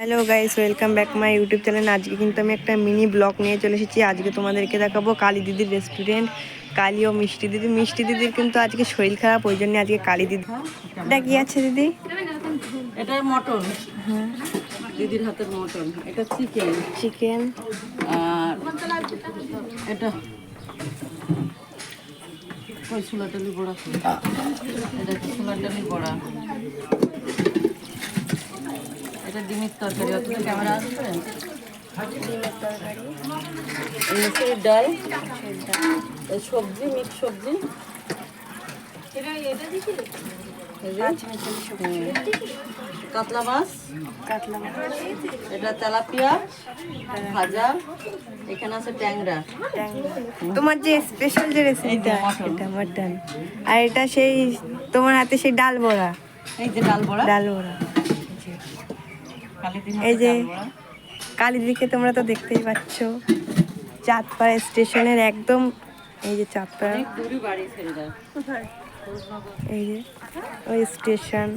Hello guys welcome back my YouTube channel আজকে কিন্তু আমি একটা মিনি ব্লগ নিয়ে চলে এসেছি। আজকে তোমাদেরকে দেখাবো কালী দিদির রেস্টুরেন্ট কালী ও মিষ্টি দিদি। মিষ্টি দিদির কিন্তু আজকে শরীর খারাপ ওই জন্য আজকে কালী দিদি। এটা কি আছে দিদি? এটা মটন। দিদির হাতের মটন। এটা চিকেন চিকেন আর এটা কই ছোলাটালি বড়া। এটা ছোলাটালি বড়া। এটা ডিমের তরকারি অত ক্যামেরা আসবে? ডাল সবজি মিক্স সবজি। কাতলা মাছ এটা তেলাপিয়া ভাজা এখানে আছে ট্যাংরা। তোমার যে স্পেশাল যে রেসিপিটা এটা মাটন। আর এটা সেই তোমার হাতে সেই ডাল বড়া। এই যে ডাল বড়া। ডাল বড়া। এই যে কালীদিকে তোমরা তো দেখতেই পাচ্ছ। চাঁদপাড়া স্টেশনের একদম এই যে চাঁদপাড়া। এই যে ওই স্টেশন।